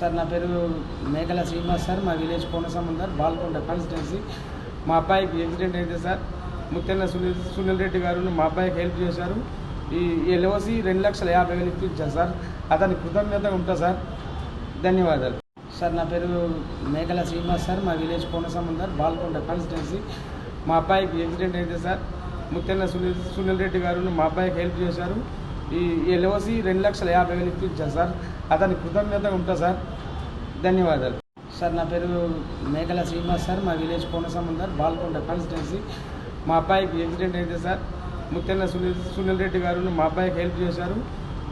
Sir నా పేరు Mekala Srinivas sir. మా విలేజ్ కోనసముందర్ బాల్కొండ కాన్స్టిట్యున్సీ. మా అబ్బాయికి యాక్సిడెంట్ అయితే సార్ ముఖ్యంగా సునీల్ సునీల్ రెడ్డి గారు మా అబ్బాయికి హెల్ప్ చేశారు. ఈ ఎల్ఓసి రెండు లక్షల యాభై వేలు ఇప్పించారు సార్. అతని కృతజ్ఞత ఉంటా సార్. ధన్యవాదాలు. సార్ నా పేరు మేకల శ్రీనివాస్ సార్. మా విలేజ్ కోనసముందర్ బాల్కొండ కాన్స్టిట్యున్సీ. మా అబ్బాయికి యాక్సిడెంట్ అయితే సార్ ముఖ్యంగా సునీల్ సునీల్ రెడ్డి గారు మా అబ్బాయికి హెల్ప్ చేశారు. ఈ ఎల్ఓసి రెండు లక్షల యాభై వేలు ఇప్పించారు సార్. అతని కృతజ్ఞత ఉంటా సార్. ధన్యవాదాలు. సార్ నా పేరు మేఘల శ్రీనివాస్ సార్. మా విలేజ్ కోనసముందర్ బాల్కొండ కాన్స్టిట్యున్సీ. మా అబ్బాయికి యాక్సిడెంట్ అయితే సార్ ముఖ్యంగా సునీల్ సునీల్ రెడ్డి గారు మా అబ్బాయికి హెల్ప్ చేశారు.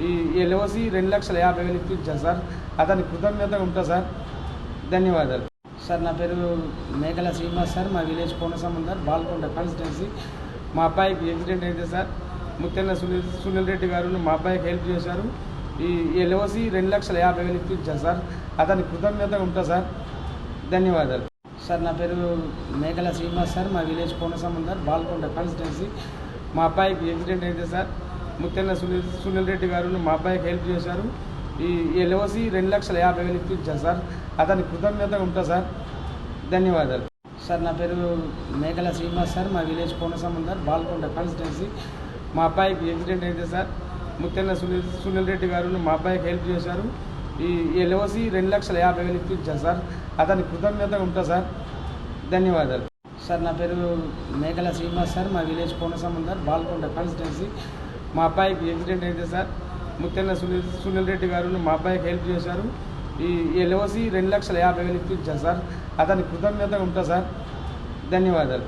ఈ ఎల్ఓసి రెండు లక్షల యాభై వేలు ఇప్పించారు సార్. అతని కృతజ్ఞత ఉంటా సార్. ధన్యవాదాలు. సార్ నా పేరు మేఘల శ్రీనివాస్ సార్. మా విలేజ్ కోనసముందర్ బాల్కొండ కాన్స్టిట్యున్సీ. మా అబ్బాయికి యాక్సిడెంట్ అయితే సార్ ముఖ్యంగా సునీల్ సునీల్ రెడ్డి గారు మా అబ్బాయికి హెల్ప్ చేశారు. ఈ ఎల్ఓసి రెండు లక్షల యాభై వేలు ఇప్పించారు సార్. అతని కృతజ్ఞత ఉంటా సార్. ధన్యవాదాలు. సార్ నా పేరు మేఘల శ్రీనివాస్ సార్. మా విలేజ్ కోనసముందర్ బాల్కొండ కాన్స్టిట్యున్సీ. మా అబ్బాయికి యాక్సిడెంట్ అయితే సార్. ముఖ్యంగా సునీల్ సునీల్ రెడ్డి గారు మా అబ్బాయికి హెల్ప్ చేశారు. ఈ ఎల్ఓసి రెండు లక్షల యాభై వేలు ఇప్పించారు సార్. అతని కృతజ్ఞత ఉంటా సార్. ధన్యవాదాలు. సార్ నా పేరు మేఘల శ్రీనివాస్ సార్. మా విలేజ్ కోనసముందర్ బాల్కొండ కాన్స్టిట్యున్సీ. మా అబ్బాయికి యాక్సిడెంట్ అయితే సార్ ముఖ్యంగా సునీల్ సునీల్ రెడ్డి గారు మా అబ్బాయికి హెల్ప్ చేశారు. ఈ ఎల్ఓసి రెండు లక్షల యాభై వేలు ఇప్పించారు సార్. అతని కృతజ్ఞత ఉంటా సార్. ధన్యవాదాలు. సార్ నా పేరు మేకల శ్రీనివాస్ సార్. మా విలేజ్ కోనసముందర్ బాల్కొండ కాన్స్టిట్యున్సీ మా అబ్బాయికి యాక్సిడెంట్ అయితే సార్ ముఖ్యంగా సునీల్ సునీల్ రెడ్డి గారు మా అబ్బాయికి హెల్ప్ చేశారు. ఈ ఎల్ఓసి రెండు లక్షల యాభై వేలు ఇప్పించారు సార్. అతని కృతజ్ఞత ఉంటా సార్. ధన్యవాదాలు.